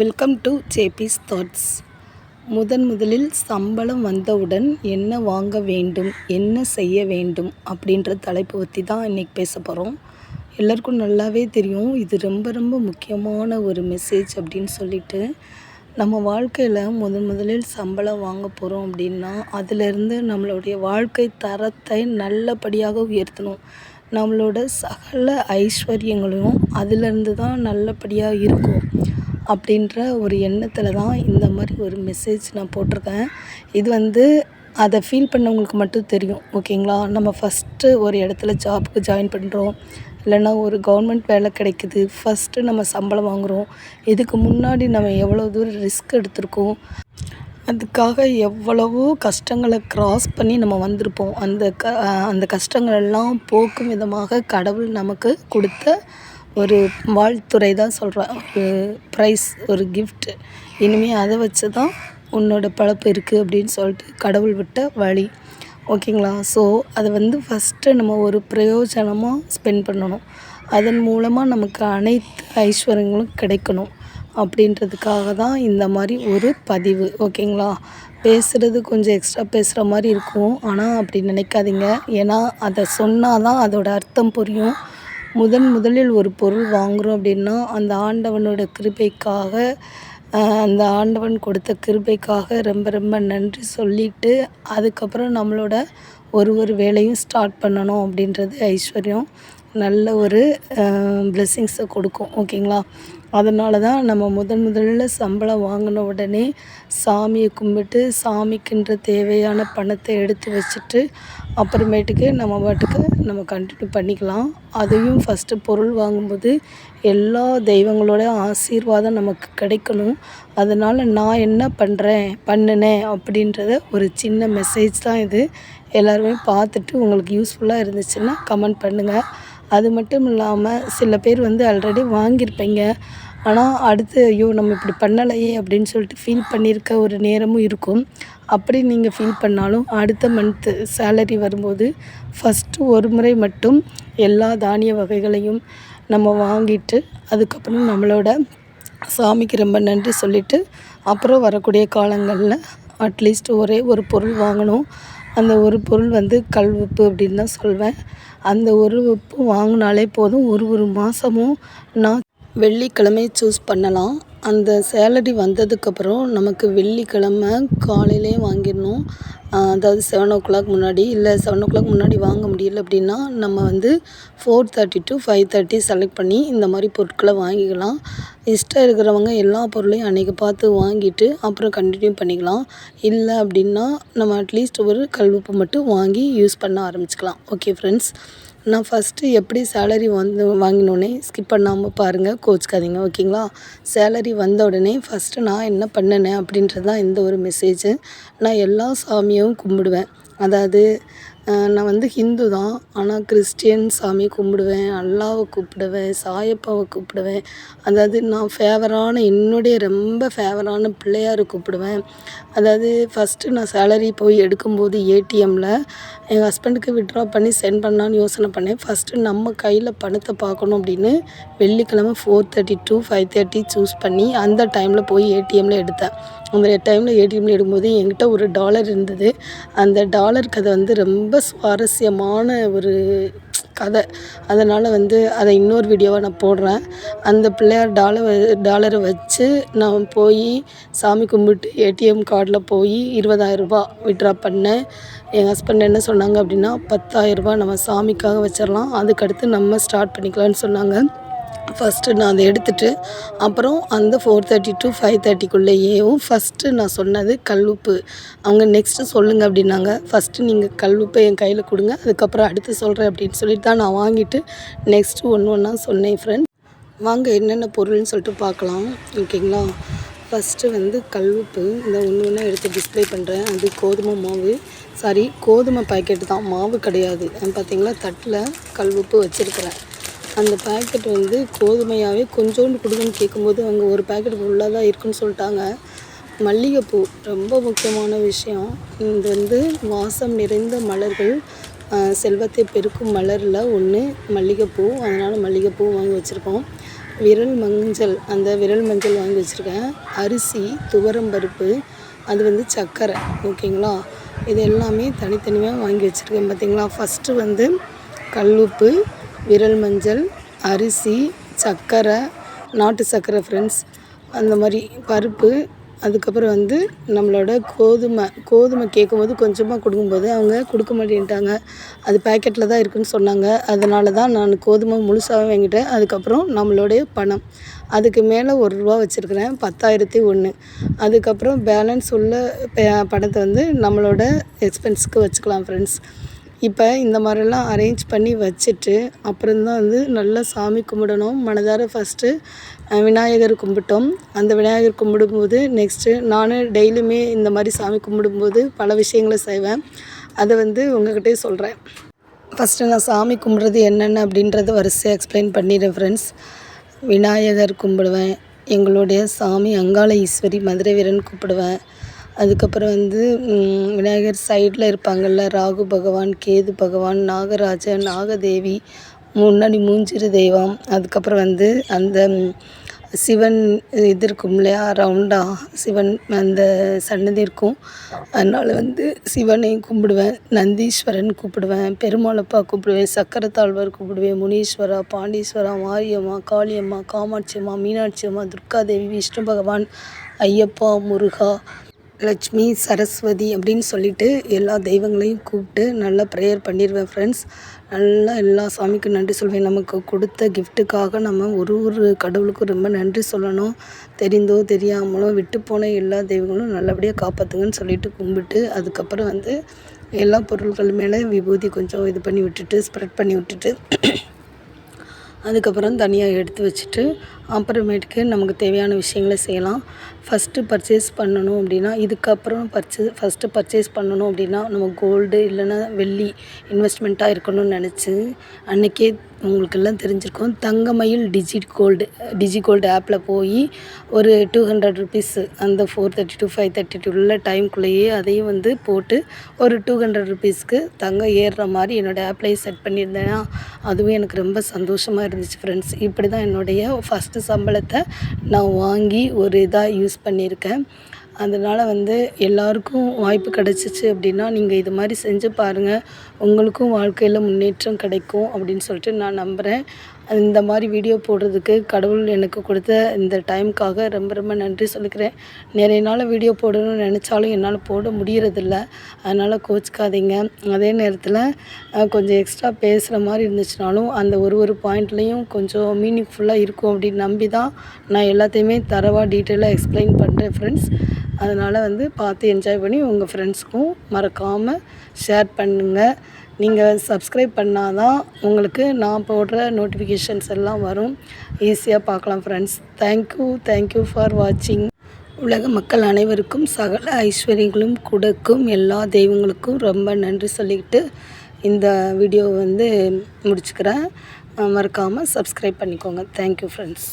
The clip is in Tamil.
வெல்கம் டு ஜேபிஸ் தாட்ஸ் முதன் முதலில் சம்பளம் வந்தவுடன் என்ன வாங்க வேண்டும் என்ன செய்ய வேண்டும் அப்படின்ற தலைப்பு பற்றி தான் இன்றைக்கி பேச போகிறோம் எல்லாருக்கும் நல்லாவே தெரியும் இது ரொம்ப ரொம்ப முக்கியமான ஒரு மெசேஜ் அப்படின்னு சொல்லிட்டு நம்ம வாழ்க்கையில் முதன் முதலில் சம்பளம் வாங்க போகிறோம் அப்படின்னா அதிலிருந்து நம்மளுடைய வாழ்க்கை தரத்தை நல்லபடியாக உயர்த்தணும். நம்மளோட சகல ஐஸ்வர்யங்களையும் அதிலிருந்து தான் நல்லபடியாக இருக்கும். அப்படின்ற ஒரு எண்ணத்தில் தான் இந்த மாதிரி ஒரு மெசேஜ் நான் போட்டிருக்கேன். இது வந்து அதை ஃபீல் பண்ணவங்களுக்கு மட்டும் தெரியும் ஓகேங்களா நம்ம ஃபஸ்ட்டு ஒரு இடத்துல ஜாபுக்கு ஜாயின் பண்ணுறோம் இல்லைன்னா ஒரு கவர்மெண்ட் வேலை கிடைக்குது. ஃபஸ்ட்டு நம்ம சம்பளம் வாங்குகிறோம் இதுக்கு முன்னாடி நம்ம எவ்வளோ தூரம் ரிஸ்க் எடுத்திருக்கோம்? அதுக்காக எவ்வளவோ கஷ்டங்களை க்ராஸ் பண்ணி நம்ம வந்திருப்போம். அந்த க அந்த கஷ்டங்கள் எல்லாம் போக்கும் விதமாக கடவுள் நமக்கு கொடுத்த ஒரு வாழ்த்துறை தான் சொல்கிறேன் ஒரு ப்ரைஸ் ஒரு கிஃப்ட்டு இனிமேல் அதை வச்சு தான் உன்னோட பழப்பு இருக்குது அப்படின்னு சொல்லிட்டு கடவுள் விட்ட வழி. ஓகேங்களா? ஸோ அதை வந்து ஃபஸ்ட்டு நம்ம ஒரு பிரயோஜனமாக ஸ்பெண்ட் பண்ணணும். அதன் மூலமாக நமக்கு அனைத்து ஐஸ்வர்யங்களும் கிடைக்கணும் அப்படின்றதுக்காக தான் இந்த மாதிரி ஒரு பதிவு. ஓகேங்களா? பேசுகிறது கொஞ்சம் எக்ஸ்ட்ரா பேசுகிற மாதிரி இருக்கும். ஆனால் அப்படி நினைக்காதீங்க. ஏன்னா அதை சொன்னால் தான் அதோடய அர்த்தம் புரியும். முதன் முதலில் ஒரு பொருள் வாங்குகிறோம் அப்படின்னா அந்த ஆண்டவனோட கிருபைக்காக அந்த ஆண்டவன் கொடுத்த கிருபைக்காக ரொம்ப ரொம்ப நன்றி சொல்லிவிட்டு அதுக்கப்புறம் நம்மளோட ஒரு ஒரு வேலையும் ஸ்டார்ட் பண்ணணும் அப்படின்றது ஐஸ்வர்யம். நல்ல ஒரு பிளெஸ்ஸிங்ஸை கொடுக்கும். ஓகேங்களா? அதனால தான் நம்ம முதன் முதல்ல சம்பளம் வாங்கின உடனே சாமியை கும்பிட்டு சாமிக்குன்ற தேவையான பணத்தை எடுத்து வச்சுட்டு அப்புறமேட்டுக்கு நம்ம பாட்டுக்கு நம்ம கண்டினியூ பண்ணிக்கலாம். அதையும் ஃபஸ்ட்டு பொருள் வாங்கும்போது எல்லா தெய்வங்களோட ஆசீர்வாதம் நமக்கு கிடைக்கணும். அதனால் நான் என்ன பண்ணுறேன் பண்ணினேன் அப்படின்றத ஒரு சின்ன மெசேஜ் தான் இது. எல்லாருமே பார்த்துட்டு உங்களுக்கு யூஸ்ஃபுல்லாக இருந்துச்சுன்னா கமெண்ட் பண்ணுங்கள் அது மட்டும் இல்லாமல் சில பேர் வந்து ஆல்ரெடி வாங்கியிருப்பீங்க. ஆனால் அடுத்து ஐயோ நம்ம இப்படி பண்ணலையே அப்படின்னு சொல்லிட்டு ஃபீல் பண்ணியிருக்க ஒரு நேரமும் இருக்கும். அப்படி நீங்கள் ஃபீல் பண்ணாலும் அடுத்த மந்த்து சேலரி வரும்போது ஃபஸ்ட்டு ஒரு முறை மட்டும் எல்லா தானிய வகைகளையும் நம்ம வாங்கிட்டு அதுக்கப்புறம் நம்மளோட சாமிக்கு ரொம்ப நன்றி சொல்லிவிட்டு அப்புறம் வரக்கூடிய காலங்களில் அட்லீஸ்ட் ஒரே ஒரு பொருள் வாங்கணும். அந்த ஒரு பொருள் வந்து கல் உப்பு அப்படின்னு தான் சொல்வேன். அந்த ஒரு உப்பு வாங்கினாலே போதும். ஒரு ஒரு மாதமும் நான் வெள்ளிக்கிழமை சூஸ் பண்ணலாம். அந்த சேலரி வந்ததுக்கப்புறம் நமக்கு வெள்ளிக்கிழமை காலையிலே வாங்கிடணும். அதாவது செவன் ஓ கிளாக் முன்னாடி இல்லை செவன் ஓ கிளாக் முன்னாடி வாங்க முடியல அப்படின்னா நம்ம வந்து four thirty to five thirty select பண்ணி இந்த மாதிரி பொருட்களை வாங்கிக்கலாம். இஷ்டம் இருக்கிறவங்க எல்லா பொருளையும் அன்றைக்கி பார்த்து வாங்கிட்டு அப்புறம் கண்டினியூ பண்ணிக்கலாம். இல்லை அப்படின்னா நம்ம அட்லீஸ்ட் ஒரு கல்வெப்பு மட்டும் வாங்கி யூஸ் பண்ண ஆரம்பிச்சுக்கலாம். ஓகே ஃப்ரெண்ட்ஸ் நான் ஃபஸ்ட்டு எப்படி சேலரி வந்து வாங்கினோடனே ஸ்கிப் பண்ணாமல் பாருங்கள் கோச்சிக்காதீங்க ஓகேங்களா சேலரி வந்த உடனே ஃபஸ்ட்டு நான் என்ன பண்ணினேன் அப்படின்றது தான் இந்த ஒரு மெசேஜு நான் எல்லா சாமியும் கும்பிடுவேன். அதாவது நான் வந்து ஹிந்து தான். ஆனால் கிறிஸ்டியன் சாமி கும்பிடுவேன் அல்லாவை கூப்பிடுவேன் சாயப்பாவை கூப்பிடுவேன். அதாவது நான் ஃபேவரான என்னுடைய ரொம்ப ஃபேவரான பிள்ளையாரை கூப்பிடுவேன். அதாவது ஃபஸ்ட்டு நான் சேலரி போய் எடுக்கும்போது ஏடிஎம்மில் எங்கள் ஹஸ்பண்டுக்கு விட்ரா பண்ணி சென்ட் பண்ணலான்னு யோசனை பண்ணேன். ஃபஸ்ட்டு நம்ம கையில் பணத்தை பார்க்கணும் அப்படின்னு வெள்ளிக்கிழமை four thirty to five thirty choose பண்ணி அந்த டைமில் போய் ஏடிஎம்மில் எடுத்தேன். அந்த டைமில் ஏடிஎம்மில் எடுக்கும்போது என்கிட்ட ஒரு டாலர் இருந்தது. அந்த டாலர் கதை வந்து ரொம்ப சுவாரஸ்யமான ஒரு கதை. அதனால் வந்து அதை இன்னொரு வீடியோவாக நான் போடுறேன். அந்த பிள்ளையார் டாலர் டாலரை வச்சு நான் போய் சாமி கும்பிட்டு ஏடிஎம் கார்டில் போய் இருபதாயிரரூபா விட்ரா பண்ணேன். என் ஹஸ்பண்ட் என்ன சொன்னாங்க அப்படின்னா பத்தாயிரரூபா நம்ம சாமிக்காக வச்சிடலாம். அதுக்கடுத்து நம்ம ஸ்டார்ட் பண்ணிக்கலாம்னு சொன்னாங்க. ஃபஸ்ட்டு நான் அதை எடுத்துகிட்டு அப்புறம் அந்த ஃபோர் தேர்ட்டி டு ஃபைவ் தேர்ட்டிக்குள்ளேயேவும் ஃபஸ்ட்டு நான் சொன்னது கல்லுப்பு. அவங்க நெக்ஸ்ட்டு சொல்லுங்கள் அப்படின்னாங்க. ஃபஸ்ட்டு நீங்கள் கல்லுப்பை என் கையில் கொடுங்க அதுக்கப்புறம் அடுத்து சொல்கிறேன் அப்படின்னு சொல்லிட்டு தான் நான் வாங்கிட்டு நெக்ஸ்ட்டு ஒன்று ஒன்றா சொன்னேன் ஃப்ரெண்ட் வாங்க என்னென்ன பொருள்னு சொல்லிட்டு பார்க்கலாம். ஓகேங்களா? ஃபஸ்ட்டு வந்து கல்லுப்பு. இந்த ஒன்று ஒன்றா எடுத்து டிஸ்பிளே பண்ணுறேன் அது கோதுமை மாவு. சாரி கோதுமை பாக்கெட்டு தான். மாவு கிடையாது. பார்த்தீங்களா தட்டில் கல்வுப்பு வச்சுருக்கிறேன். அந்த பேக்கெட் வந்து கோதுமையாகவே கொஞ்சோண்டு கொடுங்கன்னு கேட்கும்போது அவங்க ஒரு பேக்கெட் ஃபுல்லாக தான் இருக்குன்னு சொல்லிட்டாங்க. மல்லிகைப்பூ ரொம்ப முக்கியமான விஷயம். இது வந்து வாசம் நிறைந்த மலர்கள் செல்வத்தை பெருக்கும் மலரில் ஒன்று மல்லிகைப்பூ. அதனால் மல்லிகைப்பூ வாங்கி வச்சுருக்கோம். விரல் மஞ்சள் அந்த விரல் மஞ்சள் வாங்கி வச்சுருக்கேன். அரிசி துவரம்பருப்பு அது வந்து சர்க்கரை ஓகேங்களா? இது எல்லாமே தனித்தனியாக வாங்கி வச்சுருக்கேன். பார்த்தீங்களா ஃபஸ்ட்டு வந்து கல்லுப்பு விரல் மஞ்சள் அரிசி சர்க்கரை நாட்டு சர்க்கரை ஃப்ரெண்ட்ஸ் அந்த மாதிரி பருப்பு அதுக்கப்புறம் வந்து நம்மளோட கோதுமை. கோதுமை கேட்கும்போது கொஞ்சமாக கொடுக்கும்போது அவங்க கொடுக்க மாட்டேன்ட்டாங்க. அது பேக்கெட்டில் தான் இருக்குதுன்னு சொன்னாங்க. அதனால தான் நான் கோதுமை முழுசாகவே வாங்கிட்டேன். அதுக்கப்புறம் நம்மளுடைய பணம். அதுக்கு மேலே ஒரு ரூபா வச்சுருக்கிறேன். பத்தாயிரத்தி ஒன்று அதுக்கப்புறம் பேலன்ஸ் உள்ள பணத்தை வந்து நம்மளோட எக்ஸ்பென்ஸுக்கு வச்சுக்கலாம் ஃப்ரெண்ட்ஸ் இப்போ இந்த மாதிரிலாம் அரேஞ்ச் பண்ணி வச்சுட்டு அப்புறம்தான் வந்து நல்லா சாமி கும்பிடணும். மனதார ஃபஸ்ட்டு விநாயகர் கும்பிட்டோம். அந்த விநாயகர் கும்பிடும்போது நெக்ஸ்ட்டு நான் டெய்லியுமே இந்த மாதிரி சாமி கும்பிடும்போது பல விஷயங்களை செய்வேன். அதை வந்து உங்கள்கிட்டயே சொல்கிறேன் ஃபஸ்ட்டு நான் சாமி கும்பிட்றது என்னென்ன அப்படின்றத வரிசையாக எக்ஸ்பிளைன் பண்ணிடுறேன் ஃப்ரெண்ட்ஸ் விநாயகர் கும்பிடுவேன். எங்களுடைய சாமி அங்காள ஈஸ்வரி மதுரை வீரன் கூப்பிடுவேன் அதுக்கப்புறம் வந்து விநாயகர் சைடில் இருப்பாங்கள்ல ராகு பகவான் கேது பகவான் நாகராஜன் நாகதேவி முன்னாடி மூஞ்சிறு தெய்வம். அதுக்கப்புறம் வந்து அந்த சிவன் இது இருக்கும் இல்லையா ரவுண்டாக சிவன் அந்த சன்னதி இருக்கும். அதனால் வந்து சிவனையும் கும்பிடுவேன் நந்தீஸ்வரன் கூப்பிடுவேன் பெருமாளப்பா கூப்பிடுவேன் சக்கரத்தாழ்வர் கூப்பிடுவேன் முனீஸ்வரா பாண்டீஸ்வரா மாரியம்மா காளியம்மா காமாட்சி அம்மா மீனாட்சி அம்மா துர்காதேவி விஷ்ணு பகவான் ஐயப்பா முருகா லட்சுமி சரஸ்வதி அப்படின்னு சொல்லிட்டு எல்லா தெய்வங்களையும் கூப்பிட்டு நல்லா ப்ரேயர் பண்ணிடுவேன் ஃப்ரெண்ட்ஸ் நல்லா எல்லா சாமிக்கும் நன்றி சொல்வேன். நமக்கு கொடுத்த கிஃப்ட்டுக்காக நம்ம ஒரு ஒரு கடவுளுக்கும் ரொம்ப நன்றி சொல்லணும். தெரிந்தோ தெரியாமலோ விட்டு போன எல்லா தெய்வங்களும் நல்லபடியாக காப்பாற்றுங்கன்னு சொல்லிட்டு கும்பிட்டு அதுக்கப்புறம் வந்து எல்லா பொருட்கள் மேலே விபூதி கொஞ்சம் இது பண்ணி விட்டுட்டு ஸ்ப்ரெட் பண்ணி விட்டுட்டு அதுக்கப்புறம் தனியாக எடுத்து வச்சுட்டு அப்புறமேட்டுக்கு நமக்கு தேவையான விஷயங்களை செய்யலாம். ஃபஸ்ட்டு பர்ச்சேஸ் பண்ணணும் அப்படின்னா இதுக்கப்புறம் பர்ச்சே ஃபஸ்ட்டு பர்ச்சேஸ் பண்ணணும் அப்படின்னா நம்ம கோல்டு இல்லைன்னா வெள்ளி இன்வெஸ்ட்மெண்ட்டாக இருக்கணும்னு நினச்சி அன்றைக்கே உங்களுக்கெல்லாம் தெரிஞ்சிருக்கும். Thangamayil digi gold digi gold ஆப்பில் போய் ஒரு டூ ஹண்ட்ரட் ருபீஸு அந்த four thirty to five thirty to உள்ள டைம்குள்ளேயே அதையும் வந்து போட்டு ஒரு டூ ஹண்ட்ரட் ருபீஸ்க்கு தங்கம் ஏறுற மாதிரி என்னோடய ஆப்லேயே செட் பண்ணியிருந்தேன்னா அதுவும் எனக்கு ரொம்ப சந்தோஷமாக இருந்துச்சு ஃப்ரெண்ட்ஸ் இப்படி தான் என்னுடைய ஃபஸ்ட்டு சம்பளத்தை நான் வாங்கி ஒரு இதாக யூஸ் பண்ணியிருக்கேன். அதனால் வந்து எல்லாருக்கும் வாய்ப்பு கிடச்சிச்சி அப்படின்னா நீங்கள் இது மாதிரி செஞ்சு பாருங்கள் உங்களுக்கும் வாழ்க்கையில் முன்னேற்றம் கிடைக்கும் அப்படின்னு சொல்லிட்டு நான் நம்புகிறேன் இந்த மாதிரி வீடியோ போடுறதுக்கு கடவுள் எனக்கு கொடுத்த இந்த டைமுக்காக ரொம்ப ரொம்ப நன்றி சொல்லிக்கிறேன். நிறைய நாள் வீடியோ போடணும்னு நினச்சாலும் என்னால் போட முடியறதில்ல. அதனால் கோச்சிக்காதீங்க. அதே நேரத்தில் கொஞ்சம் எக்ஸ்ட்ரா பேசுகிற மாதிரி இருந்துச்சுனாலும் அந்த ஒரு ஒரு பாயிண்ட்லேயும் கொஞ்சம் மீனிங்ஃபுல்லாக இருக்கும் அப்படின்னு நம்பி தான் நான் எல்லாத்தையுமே தரவாக டீட்டெயிலாக எக்ஸ்பிளைன் பண்ணுறேன் ஃப்ரெண்ட்ஸ் அதனால் வந்து பார்த்து என்ஜாய் பண்ணி உங்கள் ஃப்ரெண்ட்ஸ்க்கும் மறக்காமல் ஷேர் பண்ணுங்கள் நீங்கள் சப்ஸ்கிரைப் பண்ணால் தான் உங்களுக்கு நான் போடுற நோட்டிஃபிகேஷன்ஸ் எல்லாம் வரும். ஈஸியாக பார்க்கலாம் ஃப்ரெண்ட்ஸ் தேங்க்யூ தேங்க்யூ ஃபார் வாட்சிங் உலக மக்கள் அனைவருக்கும் சகல ஐஸ்வர்யங்களும் கொடுக்கும் எல்லா தெய்வங்களுக்கும் ரொம்ப நன்றி சொல்லிக்கிட்டு இந்த வீடியோவை வந்து முடிச்சுக்கிறேன். மறக்காமல் சப்ஸ்கிரைப் பண்ணிக்கோங்க. Thank you friends